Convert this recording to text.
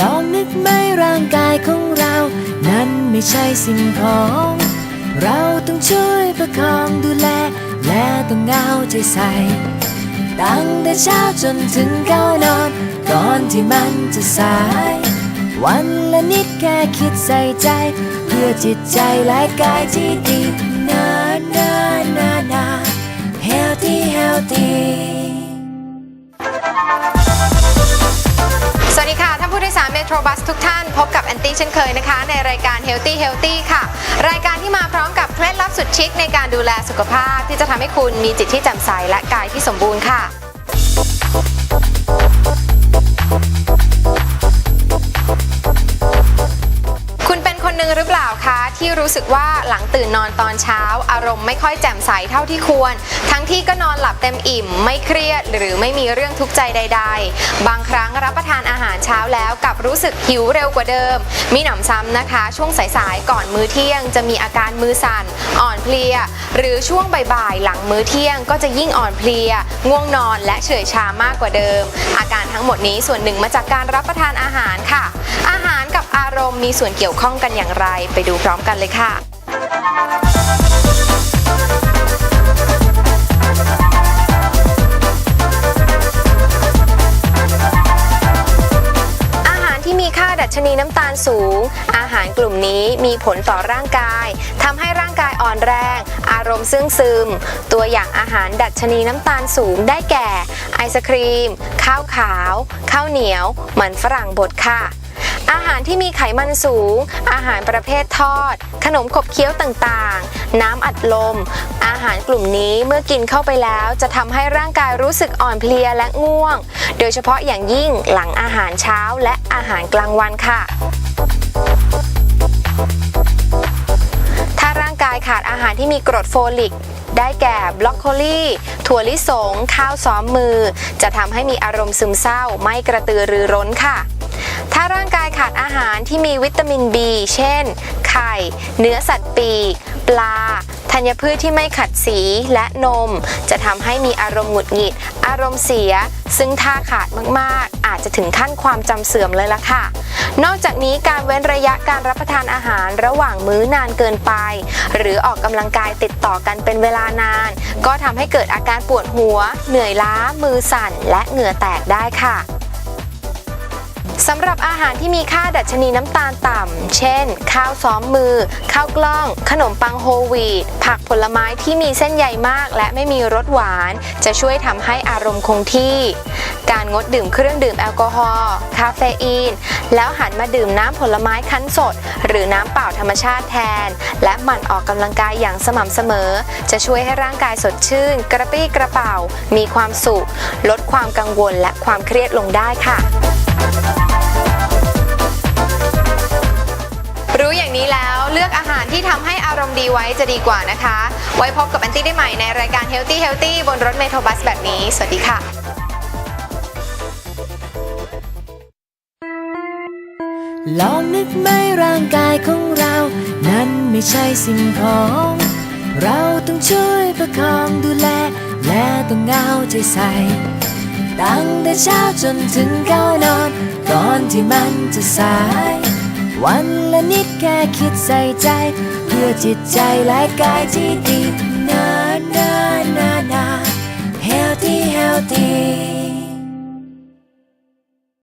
ลองนึกไหมร่างกายของเรา นั้นไม่ใช่สิ่งของ เราต้องช่วยประคองดูแล และต้องเอาใจใส่ ตั้งแต่เช้าจนถึงเข้านอน ก่อนที่มันจะสาย วันละนิดแค่คิดใส่ใจ เพื่อจิตใจและกายที่ดีนานานานา healthy healthy โทรบัสทุกท่าน พบกับแอนตี้เช่นเคยนะคะ ในรายการ Healthy Healthy ค่ะ รายการที่มาพร้อมกับเคล็ดลับสุดชิคในการดูแลสุขภาพ ที่จะทำให้คุณมีจิตที่แจ่มใสและกายที่สมบูรณ์ค่ะ รู้สึกว่าหลังตื่นนอนตอนเช้า อารมณ์ไม่ค่อยแจ่มใสเท่าที่ควร ทั้งที่ก็นอนหลับเต็มอิ่ม ไม่เครียด หรือไม่มีเรื่องทุกข์ใจใด ๆ บางครั้งรับประทานอาหารเช้าแล้วกลับรู้สึกหิวเร็วกว่าเดิม มีหนำซ้ำนะคะ ช่วงสายๆก่อนมื้อเที่ยง จะมีอาการมือสั่น อ่อนเพลีย หรือช่วงบ่ายๆหลังมื้อเที่ยง ก็จะยิ่งอ่อนเพลีย ง่วงนอนและเฉื่อยชามากกว่าเดิม อาการทั้งหมดนี้ส่วนหนึ่งมาจากการรับประทานอาหารค่ะอาหาร กับอารมณ์มีส่วนเกี่ยวข้องกันอย่างไร ไปดูพร้อมกันเลยค่ะอาหารที่มีค่าดัชนีน้ำตาลสูง อาหารกลุ่มนี้มีผลต่อร่างกายทำให้ร่างกายอ่อนแรง อารมณ์ซึ่งซึม ตัวอย่างอาหารดัชนีน้ำตาลสูงได้แก่ ไอศครีม ข้าวขาว ข้าวเหนียว มันฝรั่งบดค่ะ อาหารที่มีไขมันสูง อาหารประเภททอด ขนมขบเคี้ยวต่างๆ น้ำอัดลม อาหารกลุ่มนี้เมื่อกินเข้าไปแล้วจะทำให้ร่างกายรู้สึกอ่อนเพลียและง่วง โดยเฉพาะอย่างยิ่งหลังอาหารเช้าและอาหารกลางวันค่ะถ้าร่างกายขาดอาหารที่มีกรดโฟลิก ได้แก่บล็อกโคลีถั่วลิสง ข้าวซ้อมมือ จะทำให้มีอารมณ์ซึมเศร้า ไม่กระตือรือร้นค่ะ ถ้าร่างกายขาดอาหารที่มีวิตามิน B เช่น ไข่ เนื้อสัตว์ปีก ปลา ธัญพืชที่ไม่ขัดสีและนม จะทำให้มีอารมณ์หงุดหงิด อารมณ์เสีย ซึ่งถ้าขาดมากๆ อาจจะถึงขั้นความจำเสื่อมเลยล่ะค่ะ นอกจากนี้การเว้นระยะการรับประทานอาหารระหว่างมื้อนานเกินไป หรือออกกำลังกายติดต่อกันเป็นเวลานาน ก็ทำให้เกิดอาการปวดหัว เหนื่อยล้า มือสั่น และเหงื่อแตกได้ค่ะ สำหรับอาหารที่มีค่าดัชนีน้ำตาลต่ำ เช่น ข้าวซ้อมมือ ข้าวกล้อง ขนมปังโฮลวีต ผักผลไม้ที่มีเส้นใยมาก และไม่มีรสหวาน จะช่วยทำให้อารมณ์คงที่ การงดดื่มเครื่องดื่มแอลกอฮอล์ คาเฟอีน แล้วหันมาดื่มน้ำผลไม้คั้นสด หรือน้ำเปล่าธรรมชาติแทน และหมั่นออกกำลังกายอย่างสม่ำเสมอ จะช่วยให้ร่างกายสดชื่น กระปรี้กระเป๋า มีความสุข ลดความกังวลและความเครียดลงได้ค่ะารที่ทำให้อารมณ์ดีไว้จะดีกว่านะคะ ไว้พบกับแอนตี้ได้ใหม่ในรายการ Healthy Healthy บนรถเมโทรบัสแบบนี้ สวัสดีค่ะ ลองนึกไหมร่างกายของเรา นั้นไม่ใช่สิ่งของ เราต้องช่วยประคองดูแล และต้องเอาใจใส่ตั้งแต่เช้าจนถึงเข้านอน ก่อนที่มันจะสาย วันละนิดแค่คิดใส่ใจ เพื่อจิตใจและกายที่ดี